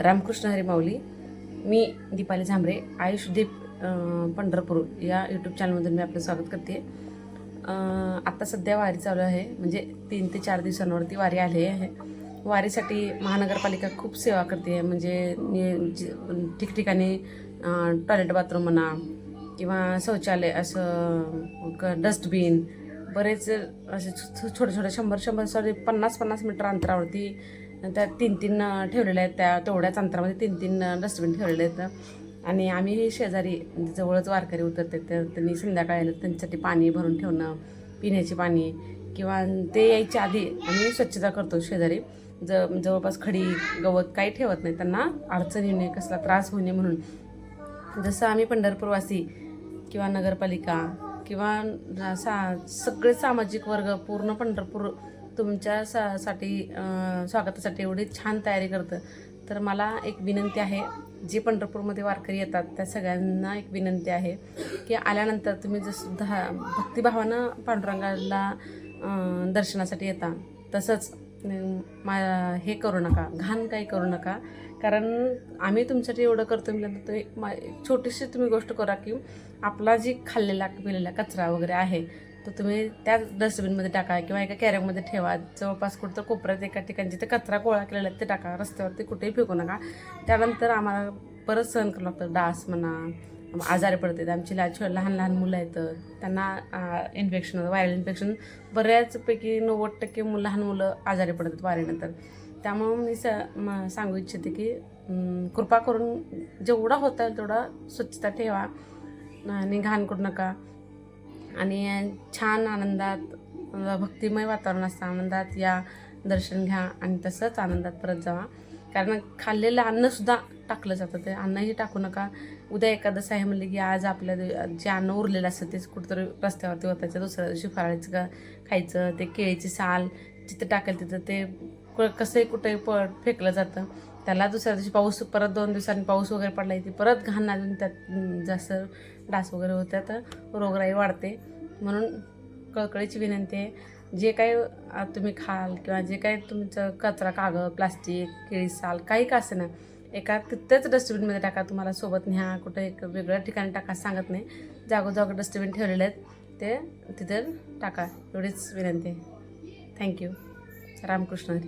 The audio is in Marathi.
रामकृष्ण हरी माऊली मी दीपाली झांबरे आयुष दीप पंढरपूर या यूट्यूब चॅनलमधून मी आपलं स्वागत करते. आत्ता सध्या वारी चालू आहे म्हणजे तीन ते चार दिवसांवरती वारी आली आहे. वारीसाठी महानगरपालिका खूप सेवा करते म्हणजे ठिकठिकाणी टॉयलेट बाथरूम म्हणा किंवा शौचालय असं डस्टबिन बरेच असे छोटे छोटे शंभर शंभर सॉरी पन्नास पन्नास मीटर अंतरावरती त्या तीन तीन ठेवलेल्या आहेत. त्या तेवढ्याच अंतरामध्ये तीन तीन डस्टबिन ठेवलेले आहेत. आणि आम्ही शेजारी म्हणजे जवळच वारकरी उतरते. तर त्यांनी संध्याकाळी आलं त्यांच्यासाठी पाणी भरून ठेवणं पिण्याची पाणी किंवा ते यायच्या आधी आम्ही स्वच्छता करतो शेजारी. ज जवळपास खडी गवत काही ठेवत नाही. त्यांना अडचण येऊ नये कसला त्रास होऊ नये म्हणून. जसं आम्ही पंढरपूरवासी किंवा नगरपालिका किंवा सा सगळे सामाजिक वर्ग पूर्ण पंढरपूर तुमच्या सा साठी स्वागतासाठी एवढी छान तयारी करतं. तर मला एक विनंती आहे जे पंढरपूरमध्ये वारकरी येतात त्या सगळ्यांना एक विनंती आहे की आल्यानंतर तुम्ही जसं दहा भक्तिभावानं पांडुरंगाला दर्शनासाठी येता तसंच मा हे करू नका घाण काही करू नका. कारण आम्ही तुमच्यासाठी एवढं करतो म्हटल्यानंतर तुम्ही एक मा एक छोटीशी तुम्ही गोष्ट करा की आपला जी खाल्लेला पिलेला कचरा वगैरे आहे तर तुम्ही त्या डस्टबिनमध्ये टाका किंवा एका कॅरेमध्ये ठेवा. जवळपास कुठं कोपऱ्यात एका ठिकाणी जिथे कचरा गोळा केलेला आहे ते टाका. रस्त्यावरती कुठेही फेकू नका. त्यानंतर आम्हाला परत सहन करावं लागतं. डास म्हणा आजारी पडतात. आमची ला लहान लहान मुलं आहेत. त्यांना इन्फेक्शन होतं व्हायरल इन्फेक्शन बऱ्याचपैकी नव्वद टक्के मुलं लहान मुलं आजारी पडतात वारीनंतर त्यामुळं मी स म सांगू इच्छिते की कृपा करून जेवढा होता तेवढा स्वच्छता ठेवा. आणि घाण करू नका. आणि छान आनंदात भक्तिमय वातावरण असतं. आनंदात या दर्शन घ्या आणि तसंच आनंदात परत जावा. कारण खाल्लेलं अन्नसुद्धा टाकलं जातं. ते अन्नही टाकू नका. उद्या एखादं आहे म्हणले की आज आपल्या जे अन्न उरलेलं असतं तेच कुठंतरी रस्त्यावरती होतायचं दुसऱ्या दिवशी फराळीचं खायचं ते केळीची साल जिथं टाकेल तिथं ते कसंही कुठेही प फेकलं जातं. त्याला दुसऱ्या दिवशी पाऊस परत दोन दिवसांनी पाऊस वगैरे पडला की परत घाण अजून त्यात जास्त डास वगैरे होत्या तर रोगराई वाढते. म्हणून कळकळीची विनंती आहे जे काही तुम्ही खाल किंवा जे काही तुमचं कचरा कागद प्लास्टिक केळी साल काही का असे ना एका तिथेच डस्टबिनमध्ये टाका. तुम्हाला सोबत न्या कुठं एक वेगळ्या ठिकाणी टाका सांगत नाही. जागोजाग डस्टबिन ठेवलेले आहेत ते तिथे टाका. एवढीच विनंती आहे. थँक्यू રામકૃષ્ણ